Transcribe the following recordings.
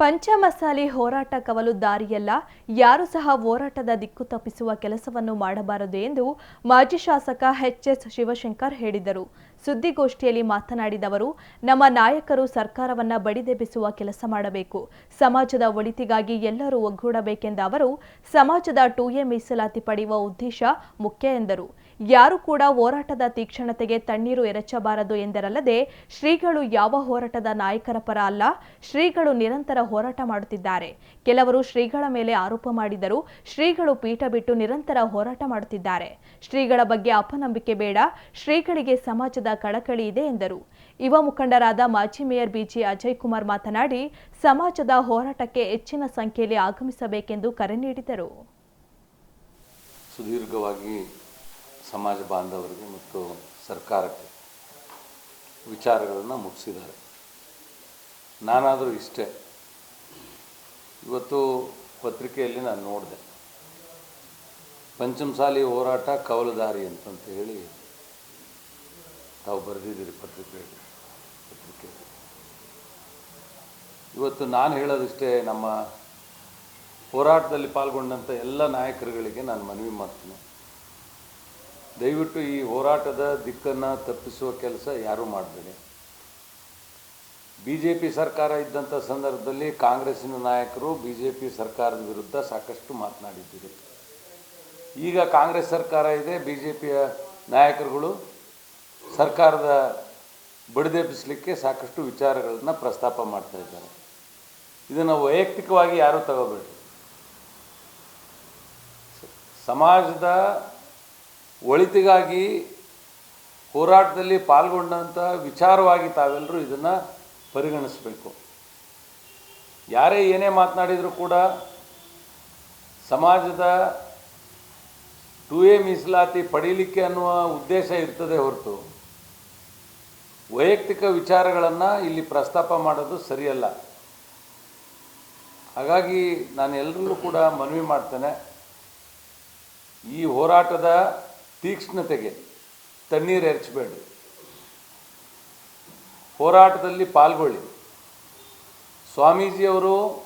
ಪಂಚಮಸಾಲಿ ಹೋರಾಟ ಕವಲು ದಾರಿಯಲ್ಲ, ಯಾರು ಸಹ ಹೋರಾಟದ ದಿಕ್ಕು ತಪ್ಪಿಸುವ ಕೆಲಸವನ್ನು ಮಾಡಬಾರದು ಎಂದು ಮಾಜಿ ಶಾಸಕ ಎಚ್.ಎಸ್. ಶಿವಶಂಕರ್ ಹೇಳಿದರು ಸುದ್ದಿಗೋಷ್ಠಿಯಲ್ಲಿ ಮಾತನಾಡಿದ ಅವರು, ನಮ್ಮ ನಾಯಕರು ಸರ್ಕಾರವನ್ನು ಬಡಿದೆಬ್ಬಿಸುವ ಕೆಲಸ ಮಾಡಬೇಕು ಸಮಾಜದ ಒಳಿತಿಗಾಗಿ ಎಲ್ಲರೂ ಒಗ್ಗೂಡಬೇಕೆಂದ ಅವರು, ಸಮಾಜದ ಟು ಎ ಮೀಸಲಾತಿ ಪಡೆಯುವ ಉದ್ದೇಶ ಮುಖ್ಯ ಎಂದರು ಯಾರು ಕೂಡ ಹೋರಾಟದ ತೀಕ್ಷ್ಣತೆಗೆ ತಣ್ಣೀರು ಎರಚಬಾರದು ಎಂದರಲ್ಲದೆ, ಶ್ರೀಗಳು ಯಾವ ಹೋರಾಟದ ನಾಯಕರ ಪರ ಅಲ್ಲ, ಶ್ರೀಗಳು ನಿರಂತರ ಹೋರಾಟ ಮಾಡುತ್ತಿದ್ದಾರೆ. ಕೆಲವರು ಶ್ರೀಗಳ ಮೇಲೆ ಆರೋಪ ಮಾಡಿದರು, ಶ್ರೀಗಳು ಪೀಠ ಬಿಟ್ಟು ನಿರಂತರ ಹೋರಾಟ ಮಾಡುತ್ತಿದ್ದಾರೆ. ಶ್ರೀಗಳ ಬಗ್ಗೆ ಅಪನಂಬಿಕೆ ಬೇಡ, ಶ್ರೀಗಳಿಗೆ ಸಮಾಜದ ಕಳಕಳಿ ಇದೆ ಎಂದರು. ಯುವ ಮುಖಂಡರಾದ ಮಾಜಿ ಮೇಯರ್ ಬಿಜಿ ಅಜಯ್ ಕುಮಾರ್ ಮಾತನಾಡಿ, ಸಮಾಜದ ಹೋರಾಟಕ್ಕೆ ಹೆಚ್ಚಿನ ಸಂಖ್ಯೆಯಲ್ಲಿ ಆಗಮಿಸಬೇಕೆಂದು ಕರೆ ನೀಡಿದರು. ಸುದೀರ್ಘವಾಗಿ ಸಮಾಜ ಬಾಂಧವರಿಗೆ ಮತ್ತು ಸರ್ಕಾರಕ್ಕೆ ವಿಚಾರಗಳನ್ನು ಮುಟ್ಟಿಸಿದ್ದಾರೆ. ನಾನಾದರೂ ಇಷ್ಟೇ. ಇವತ್ತು ಪತ್ರಿಕೆಯಲ್ಲಿ ನಾನು ನೋಡಿದೆ. ಪಂಚಮಸಾಲಿ ಹೋರಾಟ ಕವಲುದಾರಿ ಅಂತಂತ ಹೇಳಿ ತಾವು ಬರೆದಿದ್ದೀರಿ ಪತ್ರಿಕೆಯಲ್ಲಿ ಪತ್ರಿಕೆಯಲ್ಲಿ. ಇವತ್ತು ನಾನು ಹೇಳೋದಿಷ್ಟೇ ನಮ್ಮ ಹೋರಾಟದಲ್ಲಿ ಪಾಲ್ಗೊಂಡಂಥ ಎಲ್ಲ ನಾಯಕರುಗಳಿಗೆ ನಾನು ಮನವಿ ಮಾಡ್ತೀನಿ. ದಯವಿಟ್ಟು ಈ ಹೋರಾಟದ ದಿಕ್ಕನ್ನು ತಪ್ಪಿಸುವ ಕೆಲಸ ಯಾರೂ ಮಾಡಬೇಡಿ. ಬಿ ಜೆ ಪಿ ಸರ್ಕಾರ ಇದ್ದಂಥ ಸಂದರ್ಭದಲ್ಲಿ ಕಾಂಗ್ರೆಸ್ಸಿನ ನಾಯಕರು ಬಿ ಜೆ ಪಿ ಸರ್ಕಾರದ ವಿರುದ್ಧ ಸಾಕಷ್ಟು ಮಾತನಾಡಿದ್ದೀರಿ. ಈಗ ಕಾಂಗ್ರೆಸ್ ಸರ್ಕಾರ ಇದೆ ಬಿ ಜೆ ಪಿಯ ನಾಯಕರುಗಳು ಸರ್ಕಾರದ ಬಡಿದೆಬ್ಬಿಸಲಿಕ್ಕೆ ಸಾಕಷ್ಟು ವಿಚಾರಗಳನ್ನು ಪ್ರಸ್ತಾಪ ಮಾಡ್ತಾ ಇದ್ದಾರೆ. ಇದನ್ನು ವೈಯಕ್ತಿಕವಾಗಿ ಯಾರೂ ತಗೋಬೇಡಿ. ಸಮಾಜದ ಒಳಿತಿಗಾಗಿ ಹೋರಾಟದಲ್ಲಿ ಪಾಲ್ಗೊಂಡಂಥ ವಿಚಾರವಾಗಿ ತಾವೆಲ್ಲರೂ ಇದನ್ನು ಪರಿಗಣಿಸಬೇಕು. ಯಾರೇ ಏನೇ ಮಾತನಾಡಿದರೂ ಕೂಡ ಸಮಾಜದ ಟು ಎ ಮೀಸಲಾತಿ ಪಡೀಲಿಕ್ಕೆ ಅನ್ನುವ ಉದ್ದೇಶ ಇರ್ತದೆ ಹೊರತು ವೈಯಕ್ತಿಕ ವಿಚಾರಗಳನ್ನು ಇಲ್ಲಿ ಪ್ರಸ್ತಾಪ ಮಾಡೋದು ಸರಿಯಲ್ಲ. ಹಾಗಾಗಿ ನಾನು ಎಲ್ಲರಲ್ಲೂ ಕೂಡ ಮನವಿ ಮಾಡ್ತೇನೆ. ಈ ಹೋರಾಟದ ತೀಕ್ಷ್ಣತೆಗೆ ತಣ್ಣೀರು ಎರಚಬೇಡ್ರಿ ಹೋರಾಟದಲ್ಲಿ ಪಾಲ್ಗೊಳ್ಳಿ. ಸ್ವಾಮೀಜಿಯವರು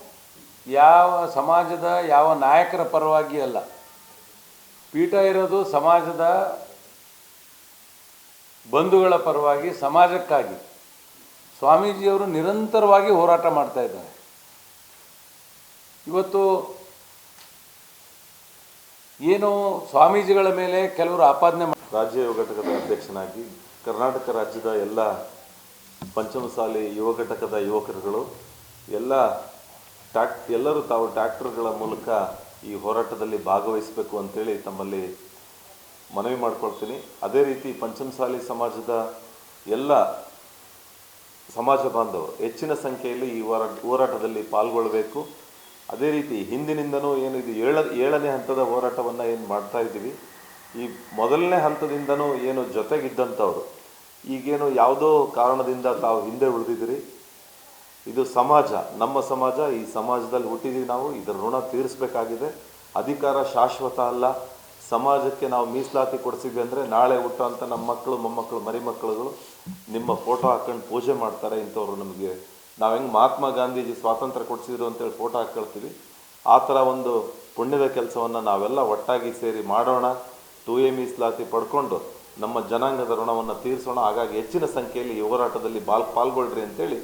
ಯಾವ ಸಮಾಜದ ಯಾವ ನಾಯಕರ ಪರವಾಗಿ ಅಲ್ಲ. ಪೀಠ ಇರೋದು ಸಮಾಜದ ಬಂಧುಗಳ ಪರವಾಗಿ, ಸಮಾಜಕ್ಕಾಗಿ. ಸ್ವಾಮೀಜಿಯವರು ನಿರಂತರವಾಗಿ ಹೋರಾಟ ಮಾಡ್ತಾ ಇದ್ದಾರೆ. ಇವತ್ತು ಏನು ಸ್ವಾಮೀಜಿಗಳ ಮೇಲೆ ಕೆಲವರು ಆಪಾದನೆ ರಾಜ್ಯ ಯುವ ಘಟಕದ ಅಧ್ಯಕ್ಷನಾಗಿ ಕರ್ನಾಟಕ ರಾಜ್ಯದ ಎಲ್ಲ ಪಂಚಮಸಾಲಿ ಯುವ ಘಟಕದ ಯುವಕರುಗಳು, ಎಲ್ಲ ಟ್ಯಾಕ್ ಎಲ್ಲರೂ ತಾವು ಟ್ರ್ಯಾಕ್ಟರ್ಗಳ ಮೂಲಕ ಈ ಹೋರಾಟದಲ್ಲಿ ಭಾಗವಹಿಸಬೇಕು ಅಂತೇಳಿ ತಮ್ಮಲ್ಲಿ ಮನವಿ ಮಾಡ್ಕೊಳ್ತೀನಿ. ಅದೇ ರೀತಿ ಪಂಚಮಸಾಲಿ ಸಮಾಜದ ಎಲ್ಲ ಸಮಾಜ ಬಾಂಧವರು ಹೆಚ್ಚಿನ ಸಂಖ್ಯೆಯಲ್ಲಿ ಈ ಹೋರಾಟ ಹೋರಾಟದಲ್ಲಿ ಪಾಲ್ಗೊಳ್ಳಬೇಕು. ಅದೇ ರೀತಿ ಹಿಂದಿನಿಂದನೂ ಏನಿದೆ, ಏಳ, ಏಳನೇ ಹಂತದ ಹೋರಾಟವನ್ನು ಏನು ಮಾಡ್ತಾ ಇದ್ದೀವಿ, ಈ ಮೊದಲನೇ ಹಂತದಿಂದನೂ ಏನು ಜೊತೆಗಿದ್ದಂಥವ್ರು, ಈಗೇನು ಯಾವುದೋ ಕಾರಣದಿಂದ ತಾವು ಹಿಂದೆ ಉಳಿದಿದ್ದೀರಿ? ಇದು ಸಮಾಜ, ನಮ್ಮ ಸಮಾಜ, ಈ ಸಮಾಜದಲ್ಲಿ ಹುಟ್ಟಿದ್ದೀವಿ ನಾವು, ಇದರ ಋಣ ತೀರಿಸಬೇಕಾಗಿದೆ. ಅಧಿಕಾರ ಶಾಶ್ವತ ಅಲ್ಲ. ಸಮಾಜಕ್ಕೆ ನಾವು ಮೀಸಲಾತಿ ಕೊಡಿಸಿದ್ವಿ ಅಂದರೆ ನಾಳೆ ಹುಟ್ಟುವಂಥ ನಮ್ಮ ಮಕ್ಕಳು, ಮೊಮ್ಮಕ್ಕಳು, ಮರಿಮಕ್ಕಳುಗಳು ನಿಮ್ಮ ಫೋಟೋ ಹಾಕ್ಕೊಂಡು ಪೂಜೆ ಮಾಡ್ತಾರೆ ಇಂಥವ್ರು ನಮಗೆ ನಾವು ಹೆಂಗೆ ಮಹಾತ್ಮ ಗಾಂಧೀಜಿ ಸ್ವಾತಂತ್ರ್ಯ ಕೊಡಿಸಿದ್ರು ಅಂತೇಳಿ ಫೋಟೋ ಹಾಕ್ಕೊಳ್ತೀವಿ. ಆ ಥರ ಒಂದು ಪುಣ್ಯದ ಕೆಲಸವನ್ನು ನಾವೆಲ್ಲ ಒಟ್ಟಾಗಿ ಸೇರಿ ಮಾಡೋಣ ಟು ಎ ಮೀಸಲಾತಿ ಪಡ್ಕೊಂಡು ನಮ್ಮ ಜನಾಂಗದ ಋಣವನ್ನು ತೀರಿಸೋಣ. ಹಾಗಾಗಿ ಹೆಚ್ಚಿನ ಸಂಖ್ಯೆಯಲ್ಲಿ ಈ ಹೋರಾಟದಲ್ಲಿ ಬಾಲ್ ಪಾಲ್ಗೊಳ್ಳ್ರಿ ಅಂತೇಳಿ